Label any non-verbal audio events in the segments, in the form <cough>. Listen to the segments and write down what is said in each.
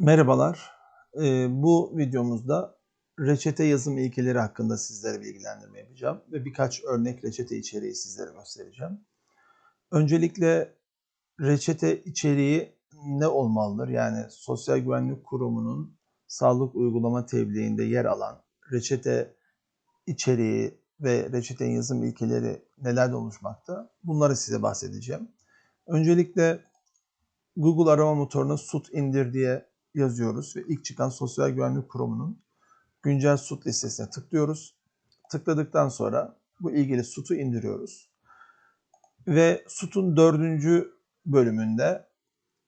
Merhabalar. Ee, bu videomuzda reçete yazım ilkeleri hakkında sizlere bilgilendirme yapacağım ve birkaç örnek reçete içeriği sizlere göstereceğim. Öncelikle reçete içeriği ne olmalıdır? Yani Sosyal Güvenlik Kurumu'nun sağlık uygulama tebliğinde yer alan reçete içeriği ve reçete yazım ilkeleri nelerden oluşmakta? Bunları size bahsedeceğim. Öncelikle Google arama motoruna SUT indir diye yazıyoruz ve ilk çıkan Sosyal Güvenlik Kurumu'nun güncel SUT listesine tıklıyoruz. Tıkladıktan sonra bu ilgili SUT'u indiriyoruz. Ve SUT'un dördüncü bölümünde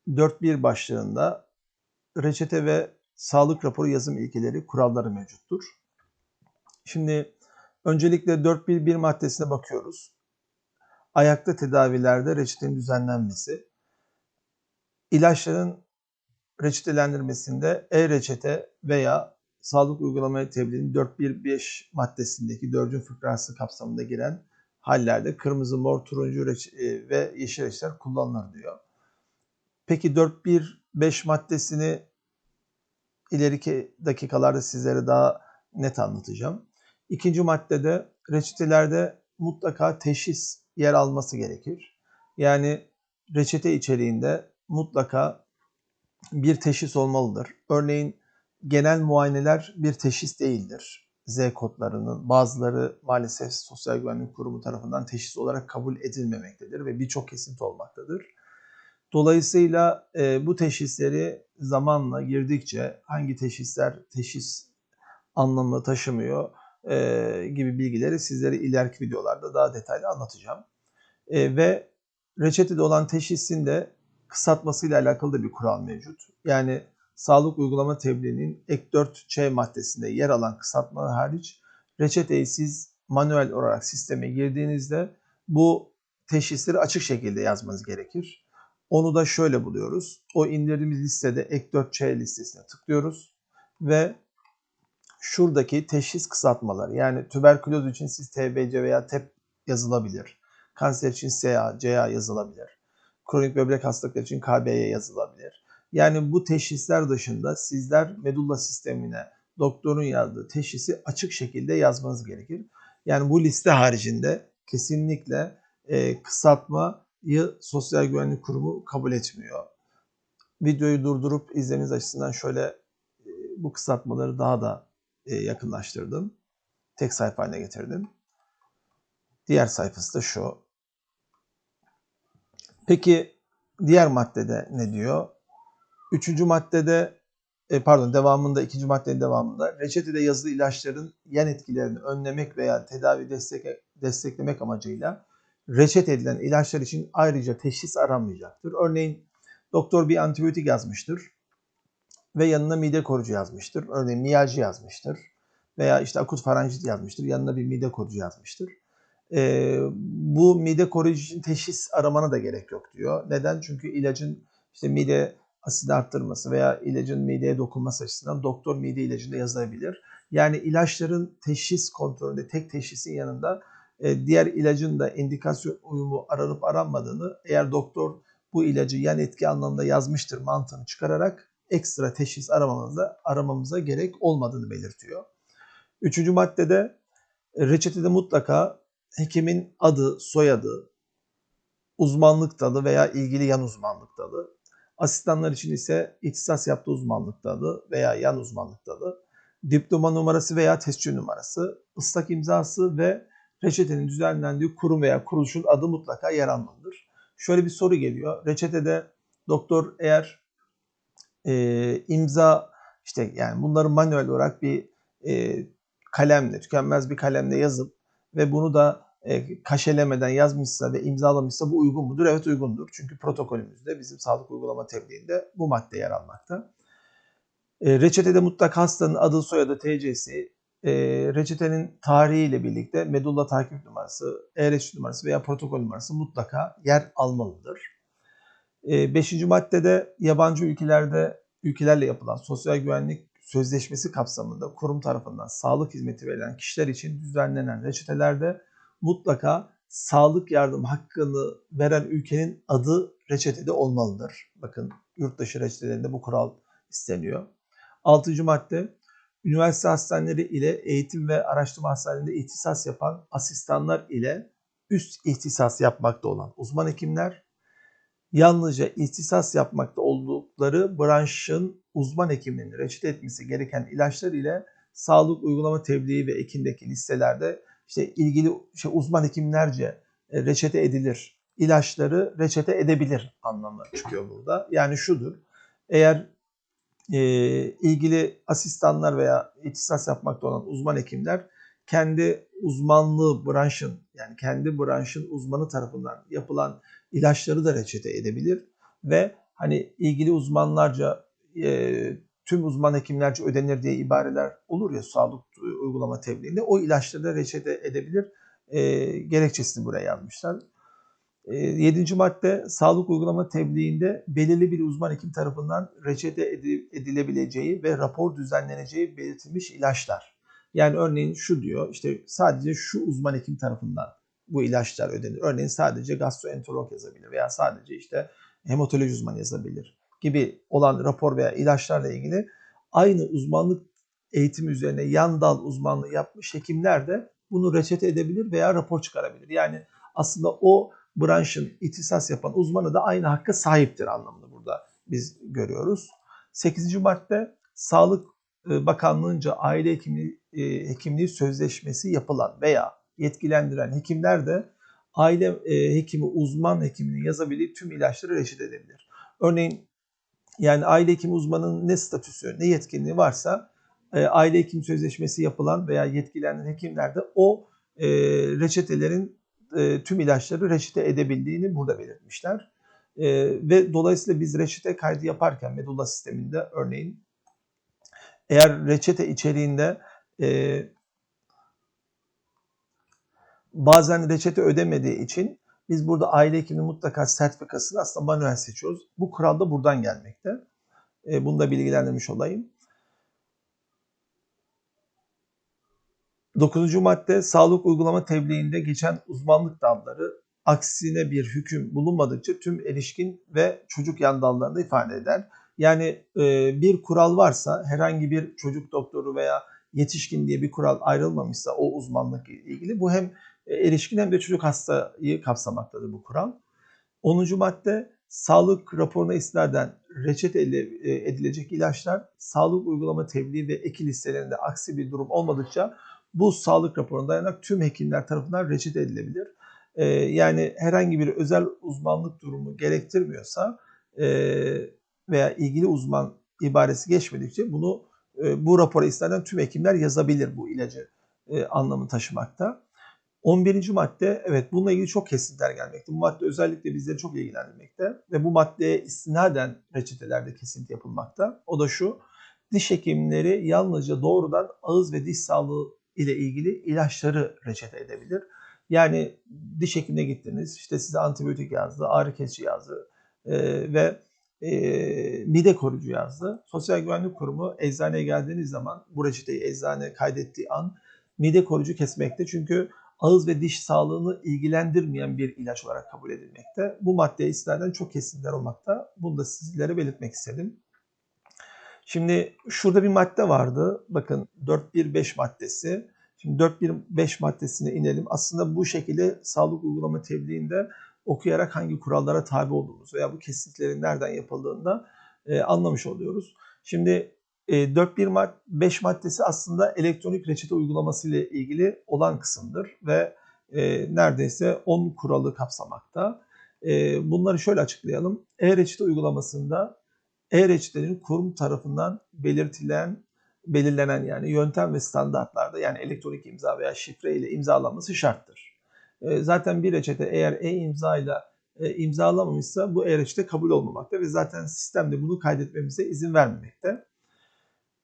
4.1 başlığında reçete ve sağlık raporu yazım ilkeleri kuralları mevcuttur. Şimdi öncelikle 4.1.1 maddesine bakıyoruz. Ayakta tedavilerde reçetenin düzenlenmesi. İlaçların reçetelendirmesinde e-reçete veya sağlık uygulamaya tebliğinin 4.1.5 maddesindeki 4. fıkrası kapsamında giren hallerde kırmızı, mor, turuncu reçe- ve yeşil reçeteler kullanılır diyor. Peki 4.1.5 maddesini ileriki dakikalarda sizlere daha net anlatacağım. İkinci maddede reçetelerde mutlaka teşhis yer alması gerekir. Yani reçete içeriğinde mutlaka bir teşhis olmalıdır. Örneğin genel muayeneler bir teşhis değildir. Z kodlarının bazıları maalesef Sosyal Güvenlik Kurumu tarafından teşhis olarak kabul edilmemektedir ve birçok kesinti olmaktadır. Dolayısıyla e, bu teşhisleri zamanla girdikçe hangi teşhisler teşhis anlamı taşımıyor e, gibi bilgileri sizlere ileriki videolarda daha detaylı anlatacağım. E, ve reçetede olan teşhisin de kısaltmasıyla alakalı da bir kural mevcut. Yani sağlık uygulama tebliğinin ek 4C maddesinde yer alan kısaltmalar hariç reçeteyi manuel olarak sisteme girdiğinizde bu teşhisleri açık şekilde yazmanız gerekir. Onu da şöyle buluyoruz. O indirdiğimiz listede ek 4C listesine tıklıyoruz ve şuradaki teşhis kısaltmaları yani tüberküloz için siz TBC veya TEP yazılabilir. Kanser için SA, CA yazılabilir kronik böbrek hastalıkları için KB'ye yazılabilir. Yani bu teşhisler dışında sizler medulla sistemine doktorun yazdığı teşhisi açık şekilde yazmanız gerekir. Yani bu liste haricinde kesinlikle e, kısaltmayı Sosyal Güvenlik Kurumu kabul etmiyor. Videoyu durdurup izlemeniz açısından şöyle e, bu kısaltmaları daha da e, yakınlaştırdım. Tek sayfa haline getirdim. Diğer sayfası da şu. Peki diğer maddede ne diyor? Üçüncü maddede e, pardon devamında ikinci maddenin devamında reçetede yazılı ilaçların yan etkilerini önlemek veya tedavi destek, desteklemek amacıyla reçete edilen ilaçlar için ayrıca teşhis aranmayacaktır. Örneğin doktor bir antibiyotik yazmıştır ve yanına mide koruyucu yazmıştır. Örneğin miyacı yazmıştır veya işte akut faranjit yazmıştır. Yanına bir mide koruyucu yazmıştır e, bu mide koruyucu için teşhis aramana da gerek yok diyor. Neden? Çünkü ilacın işte mide asidi arttırması veya ilacın mideye dokunması açısından doktor mide ilacında yazabilir. Yani ilaçların teşhis kontrolünde tek teşhisin yanında e, diğer ilacın da indikasyon uyumu aranıp aranmadığını eğer doktor bu ilacı yan etki anlamında yazmıştır mantığını çıkararak ekstra teşhis aramamıza, aramamıza gerek olmadığını belirtiyor. Üçüncü maddede reçetede mutlaka hekimin adı, soyadı, uzmanlık dalı veya ilgili yan uzmanlık dalı. Asistanlar için ise ihtisas yaptığı uzmanlık dalı veya yan uzmanlık dalı. Diploma numarası veya testçi numarası, ıslak imzası ve reçetenin düzenlendiği kurum veya kuruluşun adı mutlaka yer almalıdır. Şöyle bir soru geliyor. Reçetede doktor eğer e, imza işte yani bunları manuel olarak bir e, kalemle, tükenmez bir kalemle yazıp ve bunu da e, kaşelemeden yazmışsa ve imzalamışsa bu uygun mudur? Evet uygundur. Çünkü protokolümüzde bizim sağlık uygulama tebliğinde bu madde yer almakta. E, reçetede mutlak hastanın adı, soyadı, TC'si, e, reçetenin tarihiyle birlikte medulla takip numarası, e-reçete numarası veya protokol numarası mutlaka yer almalıdır. E, beşinci maddede yabancı ülkelerde ülkelerle yapılan sosyal güvenlik sözleşmesi kapsamında kurum tarafından sağlık hizmeti verilen kişiler için düzenlenen reçetelerde mutlaka sağlık yardım hakkını veren ülkenin adı reçetede olmalıdır. Bakın yurt dışı reçetelerinde bu kural isteniyor. Altıncı madde üniversite hastaneleri ile eğitim ve araştırma hastanelerinde ihtisas yapan asistanlar ile üst ihtisas yapmakta olan uzman hekimler yalnızca ihtisas yapmakta oldukları branşın uzman hekiminin reçete etmesi gereken ilaçlar ile sağlık uygulama tebliği ve ekindeki listelerde işte ilgili şey uzman hekimlerce e, reçete edilir. ilaçları reçete edebilir anlamı çıkıyor burada. Yani şudur. Eğer e, ilgili asistanlar veya ihtisas yapmakta olan uzman hekimler kendi uzmanlığı branşın yani kendi branşın uzmanı tarafından yapılan ilaçları da reçete edebilir ve hani ilgili uzmanlarca e, tüm uzman hekimlerce ödenir diye ibareler olur ya sağlık uygulama tebliğinde o ilaçları da reçete edebilir e, gerekçesini buraya yazmışlar. E, yedinci madde sağlık uygulama tebliğinde belirli bir uzman hekim tarafından reçete edilebileceği ve rapor düzenleneceği belirtilmiş ilaçlar. Yani örneğin şu diyor işte sadece şu uzman hekim tarafından bu ilaçlar ödenir. Örneğin sadece gastroenterolog yazabilir veya sadece işte hematoloji uzmanı yazabilir gibi olan rapor veya ilaçlarla ilgili aynı uzmanlık eğitimi üzerine yan dal uzmanlığı yapmış hekimler de bunu reçete edebilir veya rapor çıkarabilir. Yani aslında o branşın ihtisas yapan uzmanı da aynı hakka sahiptir anlamında burada biz görüyoruz. 8. madde Sağlık e, Bakanlığı'nca aile hekimliği, e, hekimliği sözleşmesi yapılan veya yetkilendiren hekimler de aile e, hekimi uzman hekiminin yazabildiği tüm ilaçları reçete edebilir. Örneğin yani aile hekimi uzmanının ne statüsü, ne yetkinliği varsa aile hekim sözleşmesi yapılan veya yetkilendirilen hekimler de o reçetelerin tüm ilaçları reçete edebildiğini burada belirtmişler. ve dolayısıyla biz reçete kaydı yaparken Medulla sisteminde örneğin eğer reçete içeriğinde e, bazen reçete ödemediği için biz burada aile hekiminin mutlaka sertifikasını aslında manuel seçiyoruz. Bu kural da buradan gelmekte. E, bunu da bilgilendirmiş olayım. Dokuzuncu madde sağlık uygulama tebliğinde geçen uzmanlık dalları aksine bir hüküm bulunmadıkça tüm erişkin ve çocuk yan dallarında ifade eder. Yani e, bir kural varsa herhangi bir çocuk doktoru veya yetişkin diye bir kural ayrılmamışsa o uzmanlık ilgili bu hem erişkin hem de çocuk hastayı kapsamaktadır bu kural. 10. madde sağlık raporuna istinaden reçete edilecek ilaçlar sağlık uygulama tebliğ ve eki listelerinde aksi bir durum olmadıkça bu sağlık raporuna dayanarak tüm hekimler tarafından reçete edilebilir. Ee, yani herhangi bir özel uzmanlık durumu gerektirmiyorsa e, veya ilgili uzman ibaresi geçmedikçe bunu e, bu rapora istinaden tüm hekimler yazabilir bu ilacı e, anlamı taşımakta. 11. madde evet bununla ilgili çok kesintiler gelmekte. Bu madde özellikle bizleri çok ilgilendirmekte ve bu maddeye istinaden reçetelerde kesinti yapılmakta. O da şu diş hekimleri yalnızca doğrudan ağız ve diş sağlığı ile ilgili ilaçları reçete edebilir. Yani diş hekimine gittiniz işte size antibiyotik yazdı, ağrı kesici yazdı e, ve e, mide koruyucu yazdı. Sosyal Güvenlik Kurumu eczaneye geldiğiniz zaman bu reçeteyi eczane kaydettiği an mide koruyucu kesmekte. Çünkü ağız ve diş sağlığını ilgilendirmeyen bir ilaç olarak kabul edilmekte. Bu maddeye istinaden çok kesinler olmakta. Bunu da sizlere belirtmek istedim. Şimdi şurada bir madde vardı. Bakın 4.1.5 maddesi. Şimdi 4.1.5 maddesine inelim. Aslında bu şekilde sağlık uygulama tebliğinde okuyarak hangi kurallara tabi olduğumuz veya bu kesintilerin nereden yapıldığında e, anlamış oluyoruz. Şimdi e, 4.1.5 maddesi aslında elektronik reçete uygulaması ile ilgili olan kısımdır ve e, neredeyse 10 kuralı kapsamakta. E, bunları şöyle açıklayalım. E-reçete uygulamasında e-reçetelerin kurum tarafından belirtilen belirlenen yani yöntem ve standartlarda yani elektronik imza veya şifre ile imzalanması şarttır. E, zaten bir reçete eğer e-imza ile e, imzalamamışsa bu e-reçete kabul olmamakta ve zaten sistemde bunu kaydetmemize izin vermemekte.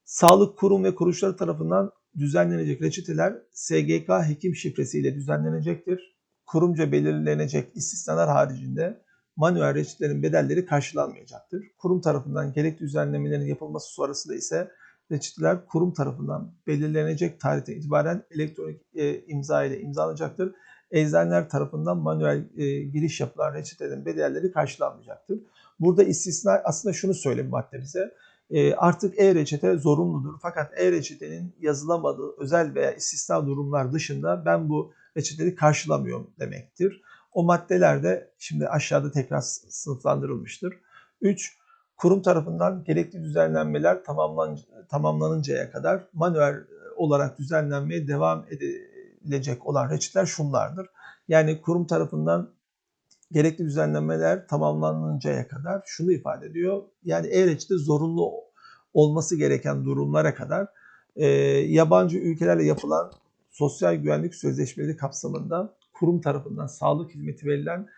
Sağlık kurum ve kuruluşları tarafından düzenlenecek reçeteler SGK hekim şifresiyle düzenlenecektir. Kurumca belirlenecek istisnalar haricinde manuel reçetelerin bedelleri karşılanmayacaktır. Kurum tarafından gerekli düzenlemelerin yapılması sonrasında ise reçeteler kurum tarafından belirlenecek tarihten itibaren elektronik e, imza ile imzalanacaktır. Eczaneler tarafından manuel e, giriş yapılan reçetelerin bedelleri karşılanmayacaktır. Burada istisna aslında şunu söylüyor madde bize. E, artık e-reçete zorunludur. Fakat e-reçetenin yazılamadığı özel veya istisna durumlar dışında ben bu reçeteleri karşılamıyorum demektir. O maddeler de şimdi aşağıda tekrar sınıflandırılmıştır. 3. Kurum tarafından gerekli düzenlenmeler tamamlan, tamamlanıncaya kadar manuel olarak düzenlenmeye devam edilecek olan reçeteler şunlardır. Yani kurum tarafından gerekli düzenlemeler tamamlanıncaya kadar şunu ifade ediyor. Yani e-reçete zorunlu olması gereken durumlara kadar e, yabancı ülkelerle yapılan sosyal güvenlik sözleşmeleri kapsamında kurum tarafından sağlık hizmeti verilen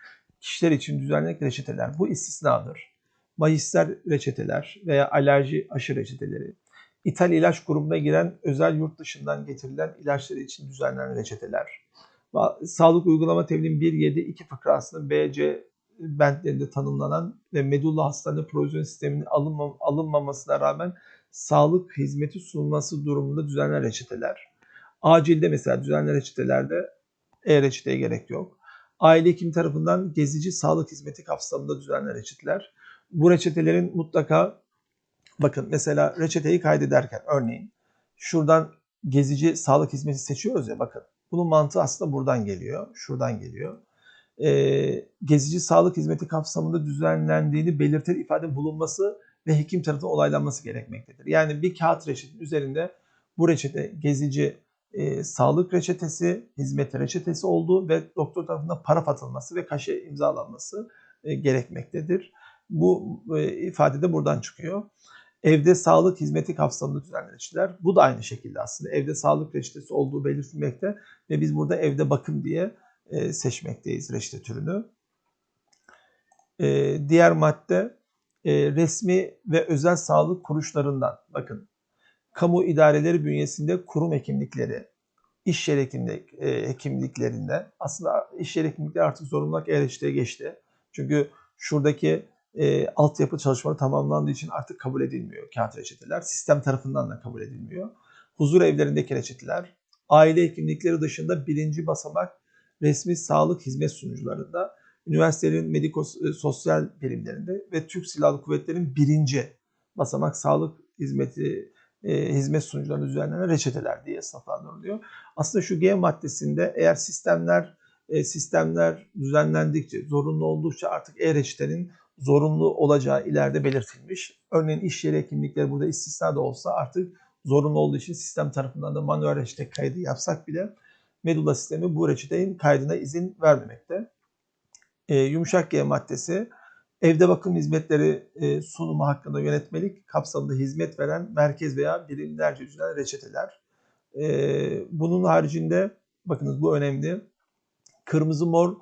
kişiler için düzenlenen reçeteler. Bu istisnadır. Magister reçeteler veya alerji aşı reçeteleri, İthal ilaç grubuna giren özel yurt dışından getirilen ilaçlar için düzenlenen reçeteler, sağlık uygulama tebliğin 1.7.2 fıkrasının BC bentlerinde tanımlanan ve medulla hastane provizyon sisteminin alınmam, alınmamasına rağmen sağlık hizmeti sunulması durumunda düzenlenen reçeteler. Acilde mesela düzenlenen reçetelerde e-reçeteye gerek yok. Aile hekim tarafından gezici sağlık hizmeti kapsamında düzenlenen reçeteler. Bu reçetelerin mutlaka bakın mesela reçeteyi kaydederken örneğin şuradan gezici sağlık hizmeti seçiyoruz ya bakın. Bunun mantığı aslında buradan geliyor. Şuradan geliyor. Ee, gezici sağlık hizmeti kapsamında düzenlendiğini belirten ifade bulunması ve hekim tarafından olaylanması gerekmektedir. Yani bir kağıt reçetenin üzerinde bu reçete gezici e, sağlık reçetesi, hizmet reçetesi olduğu ve doktor tarafından para atılması ve kaşe imzalanması e, gerekmektedir. Bu e, ifade de buradan çıkıyor. Evde sağlık hizmeti kapsamında düzenlenen reçeteler. Bu da aynı şekilde aslında evde sağlık reçetesi olduğu belirtilmekte ve biz burada evde bakım diye e, seçmekteyiz reçete türünü. E, diğer madde e, resmi ve özel sağlık kuruluşlarından bakın kamu idareleri bünyesinde kurum hekimlikleri, iş yer hekimlik, e, hekimliklerinde aslında iş yer hekimlikleri artık zorunluluk e geçti. Çünkü şuradaki e, altyapı çalışmaları tamamlandığı için artık kabul edilmiyor kağıt reçeteler. Sistem tarafından da kabul edilmiyor. Huzur evlerindeki reçeteler, aile hekimlikleri dışında birinci basamak resmi sağlık hizmet sunucularında, üniversitelerin mediko e, birimlerinde ve Türk Silahlı Kuvvetleri'nin birinci basamak sağlık hizmeti e, hizmet sunucularında düzenlenen reçeteler diye sınıflandırılıyor. Aslında şu G maddesinde eğer sistemler e, sistemler düzenlendikçe, zorunlu oldukça artık e-reçetenin zorunlu olacağı ileride belirtilmiş. Örneğin iş yeri hekimlikleri burada istisna da olsa artık zorunlu olduğu için sistem tarafından da manuel reçete kaydı yapsak bile Medula sistemi bu reçetenin kaydına izin vermemekte. E, yumuşak G maddesi evde bakım hizmetleri e, sunumu hakkında yönetmelik kapsamında hizmet veren merkez veya birimlerce düzenli reçeteler. E, bunun haricinde bakınız bu önemli. Kırmızı mor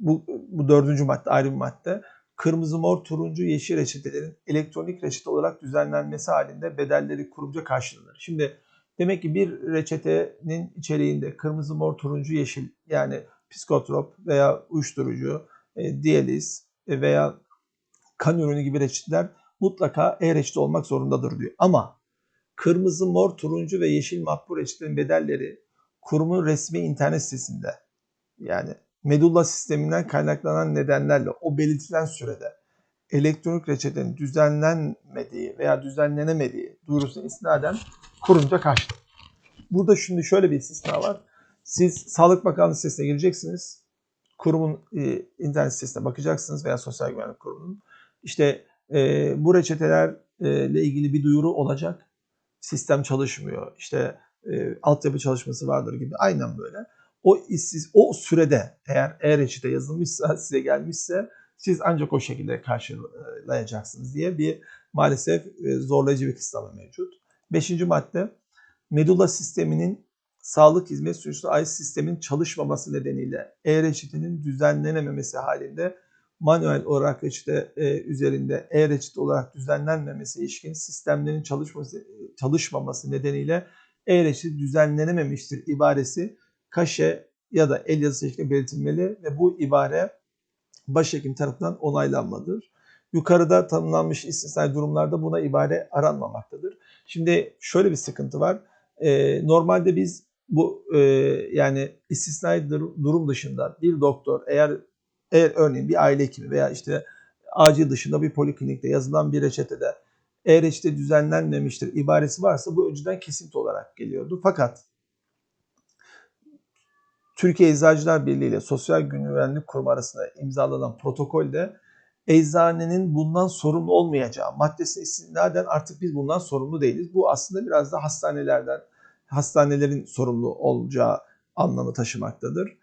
bu, bu dördüncü madde ayrı bir madde kırmızı, mor, turuncu, yeşil reçetelerin elektronik reçete olarak düzenlenmesi halinde bedelleri kurumca karşılanır. Şimdi demek ki bir reçetenin içeriğinde kırmızı, mor, turuncu, yeşil yani psikotrop veya uyuşturucu, e, diyaliz e, veya kan ürünü gibi reçeteler mutlaka e-reçete olmak zorundadır diyor. Ama kırmızı, mor, turuncu ve yeşil makbul reçetelerin bedelleri kurumun resmi internet sitesinde yani medulla sisteminden kaynaklanan nedenlerle o belirtilen sürede elektronik reçetenin düzenlenmediği veya düzenlenemediği duyurusuna istinaden kurumca kaçtı. Burada şimdi şöyle bir istisna var. Siz Sağlık Bakanlığı sitesine gireceksiniz. Kurumun e, internet sitesine bakacaksınız veya Sosyal Güvenlik Kurumu'nun. İşte e, bu reçetelerle ilgili bir duyuru olacak. Sistem çalışmıyor. İşte e, altyapı çalışması vardır gibi. Aynen böyle o işsiz o sürede eğer e-reçete yazılmışsa <laughs> size gelmişse siz ancak o şekilde karşılayacaksınız diye bir maalesef e, zorlayıcı bir kısıtlama mevcut. Beşinci madde medulla sisteminin sağlık hizmet sunucusu ait sistemin çalışmaması nedeniyle e-reçetenin düzenlenememesi halinde manuel olarak reçete e, üzerinde e-reçete olarak düzenlenmemesi ilişkin sistemlerin çalışması, çalışmaması nedeniyle e-reçete düzenlenememiştir ibaresi kaşe ya da el yazısı şeklinde belirtilmeli ve bu ibare başhekim tarafından onaylanmalıdır. Yukarıda tanımlanmış istisnai durumlarda buna ibare aranmamaktadır. Şimdi şöyle bir sıkıntı var. Ee, normalde biz bu e, yani istisnai durum dışında bir doktor eğer eğer örneğin bir aile hekimi veya işte acil dışında bir poliklinikte yazılan bir reçetede e-reçete düzenlenmemiştir ibaresi varsa bu önceden kesinti olarak geliyordu. Fakat Türkiye Eczacılar Birliği ile Sosyal Güvenlik Kurumu arasında imzalanan protokolde eczanenin bundan sorumlu olmayacağı maddesine istinaden artık biz bundan sorumlu değiliz. Bu aslında biraz da hastanelerden, hastanelerin sorumlu olacağı anlamı taşımaktadır.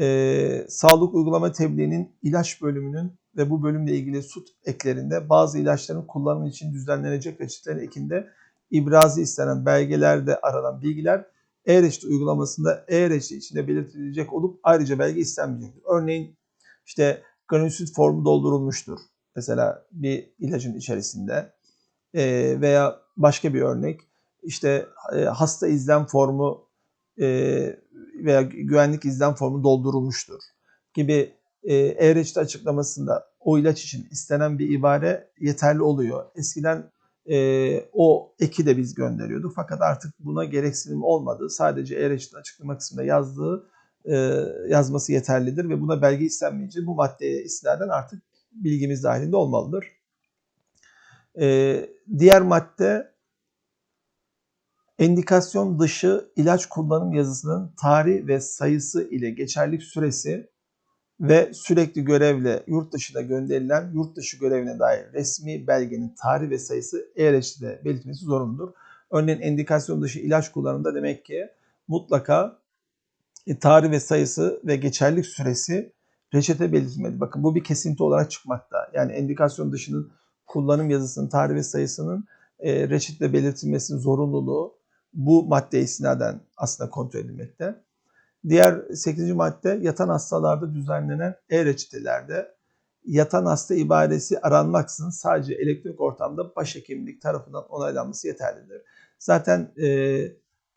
Ee, sağlık uygulama tebliğinin ilaç bölümünün ve bu bölümle ilgili süt eklerinde bazı ilaçların kullanımı için düzenlenecek reçetelerin ekinde ibrazı istenen belgelerde aranan bilgiler e-reçete uygulamasında e-reçete içinde belirtilecek olup ayrıca belge istenmeyecektir. Örneğin işte granülsüt formu doldurulmuştur. Mesela bir ilacın içerisinde e, veya başka bir örnek işte e, hasta izlem formu e, veya güvenlik izlem formu doldurulmuştur gibi e, e-reçete açıklamasında o ilaç için istenen bir ibare yeterli oluyor. Eskiden e, o eki de biz gönderiyorduk fakat artık buna gereksinim olmadı. Sadece e-reçete açıklama kısmında yazdığı e, yazması yeterlidir ve buna belge istenmeyince bu maddeye istinaden artık bilgimiz dahilinde olmalıdır. E, diğer madde endikasyon dışı ilaç kullanım yazısının tarih ve sayısı ile geçerlilik süresi ve sürekli görevle yurt dışına gönderilen yurt dışı görevine dair resmi belgenin tarih ve sayısı e-reçetede belirtmesi zorunludur. Örneğin endikasyon dışı ilaç kullanımında demek ki mutlaka e, tarih ve sayısı ve geçerlilik süresi reçete belirtilmeli. Bakın bu bir kesinti olarak çıkmakta. Yani endikasyon dışının kullanım yazısının tarih ve sayısının e, reçete belirtilmesinin zorunluluğu bu maddeye istinaden aslında kontrol edilmekte. Diğer 8. madde yatan hastalarda düzenlenen e-reçetelerde yatan hasta ibaresi aranmaksızın sadece elektronik ortamda başhekimlik tarafından onaylanması yeterlidir. Zaten e,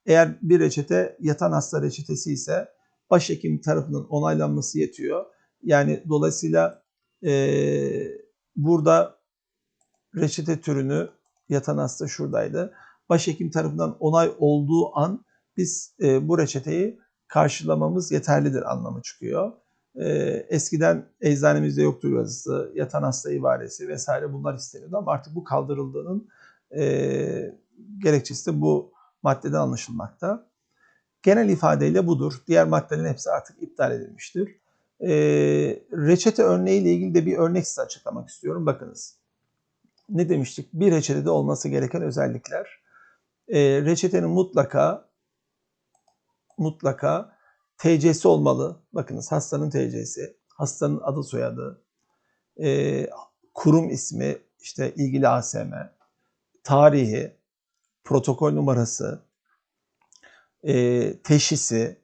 eğer bir reçete yatan hasta reçetesi ise başhekim tarafından onaylanması yetiyor. Yani dolayısıyla e, burada reçete türünü yatan hasta şuradaydı. Başhekim tarafından onay olduğu an biz e, bu reçeteyi karşılamamız yeterlidir anlamı çıkıyor. E, eskiden eczanemizde yoktur yazısı, yatan hasta ibaresi vesaire bunlar isteniyordu ama artık bu kaldırıldığının e, gerekçesi de bu maddeden anlaşılmakta. Genel ifadeyle budur. Diğer maddelerin hepsi artık iptal edilmiştir. E, reçete örneğiyle ilgili de bir örnek size açıklamak istiyorum. Bakınız. Ne demiştik? Bir reçetede olması gereken özellikler. E, reçetenin mutlaka mutlaka TC'si olmalı. Bakınız hastanın TC'si, hastanın adı soyadı, e, kurum ismi, işte ilgili ASM, tarihi, protokol numarası, e, teşhisi,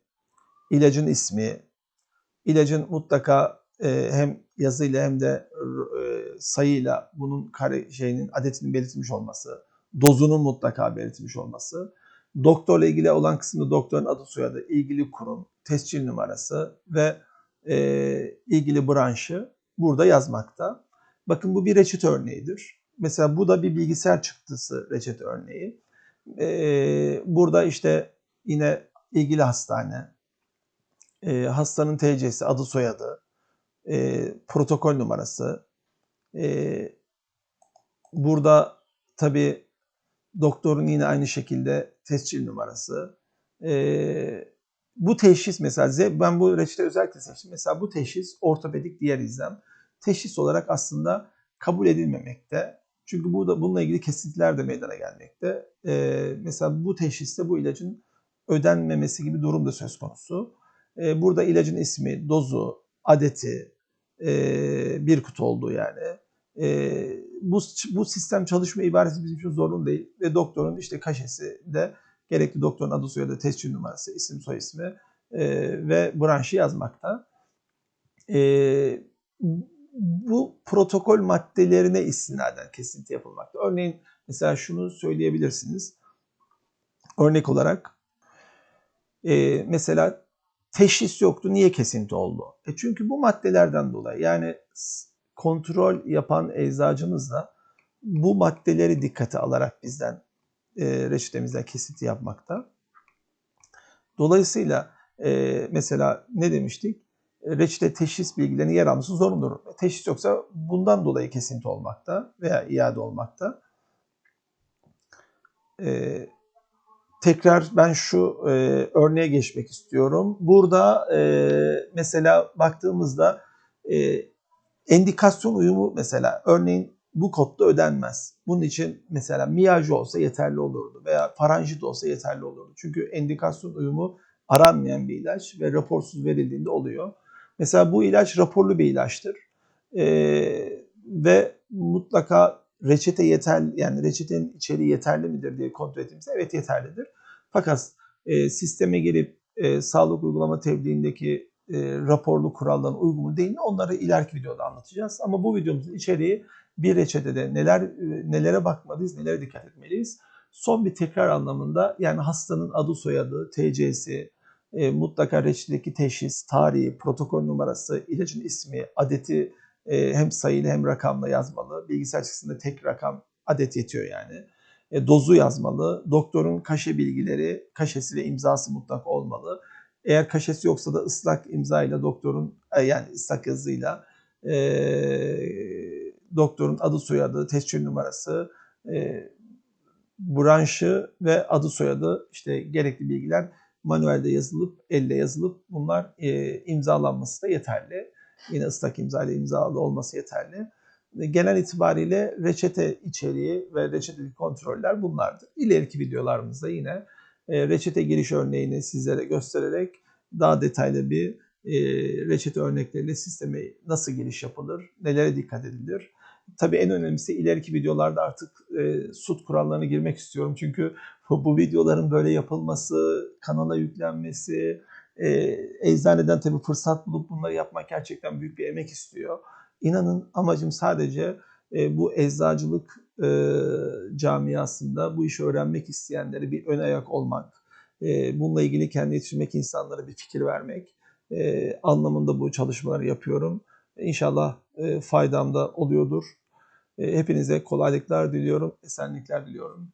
ilacın ismi, ilacın mutlaka e, hem yazıyla hem de e, sayıyla bunun kare şeyinin adetinin belirtilmiş olması, dozunun mutlaka belirtilmiş olması, doktorla ilgili olan kısımda doktorun adı soyadı, ilgili kurum, tescil numarası ve e, ilgili branşı burada yazmakta. Bakın bu bir reçete örneğidir. Mesela bu da bir bilgisayar çıktısı reçete örneği. E, burada işte yine ilgili hastane, e, hastanın TC'si, adı soyadı, e, protokol numarası. E, burada tabii doktorun yine aynı şekilde tescil numarası. E, bu teşhis mesela ben bu reçete özellikle seçtim. Mesela bu teşhis ortopedik diğer izlem. Teşhis olarak aslında kabul edilmemekte. Çünkü burada bununla ilgili kesintiler de meydana gelmekte. Ee, mesela bu teşhiste bu ilacın ödenmemesi gibi durum da söz konusu. Ee, burada ilacın ismi, dozu, adeti, e, bir kutu olduğu yani. E, bu, bu sistem çalışma ibaresi bizim için zorunlu değil. Ve doktorun işte kaşesi de gerekli doktorun adı soyadı, tescil numarası, isim soy ismi e, ve branşı yazmakta. E, bu protokol maddelerine istinaden kesinti yapılmakta. Örneğin mesela şunu söyleyebilirsiniz. Örnek olarak e, mesela teşhis yoktu. Niye kesinti oldu? E çünkü bu maddelerden dolayı yani kontrol yapan eczacımız da bu maddeleri dikkate alarak bizden e, reçetemizden kesinti yapmakta. Dolayısıyla e, mesela ne demiştik? Reçete teşhis bilgilerinin yer alması zorunludur. Teşhis yoksa bundan dolayı kesinti olmakta veya iade olmakta. e, tekrar ben şu e, örneğe geçmek istiyorum. Burada e, mesela baktığımızda e, endikasyon uyumu mesela örneğin bu kodda ödenmez. Bunun için mesela miyajı olsa yeterli olurdu veya faranjit olsa yeterli olurdu. Çünkü endikasyon uyumu aranmayan bir ilaç ve raporsuz verildiğinde oluyor. Mesela bu ilaç raporlu bir ilaçtır. Ee, ve mutlaka reçete yeterli yani reçetenin içeriği yeterli midir diye kontrol ettiğimizde evet yeterlidir. Fakat e, sisteme girip e, sağlık uygulama tebliğindeki e, raporlu kuralların uygumu değil mi onları ileriki videoda anlatacağız. Ama bu videomuzun içeriği bir reçetede neler e, nelere bakmalıyız, nelere dikkat etmeliyiz. Son bir tekrar anlamında yani hastanın adı soyadı, TC'si, e, mutlaka reçetedeki teşhis, tarihi, protokol numarası, ilacın ismi, adeti e, hem sayılı hem rakamla yazmalı. Bilgisayar çıktısında tek rakam adet yetiyor yani. E, dozu yazmalı. Doktorun kaşe bilgileri, kaşesi ve imzası mutlak olmalı. Eğer kaşesi yoksa da ıslak imzayla doktorun e, yani ıslak yazıyla e, doktorun adı soyadı, tescil numarası, e, branşı ve adı soyadı işte gerekli bilgiler manuelde yazılıp, elle yazılıp bunlar e, imzalanması da yeterli. Yine ıslak imza ile imzalı olması yeterli. Genel itibariyle reçete içeriği ve reçeteli kontroller bunlardır. İleriki videolarımızda yine e, reçete giriş örneğini sizlere göstererek daha detaylı bir e, reçete örnekleriyle sisteme nasıl giriş yapılır, nelere dikkat edilir. Tabii en önemlisi ileriki videolarda artık e, SUT kurallarına girmek istiyorum. Çünkü bu videoların böyle yapılması, kanala yüklenmesi, e, eczaneden tabii fırsat bulup bunları yapmak gerçekten büyük bir emek istiyor. İnanın amacım sadece e, bu eczacılık e, camiasında bu işi öğrenmek isteyenlere bir ön ayak olmak, e, bununla ilgili kendi yetiştirmek insanlara bir fikir vermek e, anlamında bu çalışmaları yapıyorum. İnşallah e, faydam da oluyordur. E, hepinize kolaylıklar diliyorum, esenlikler diliyorum.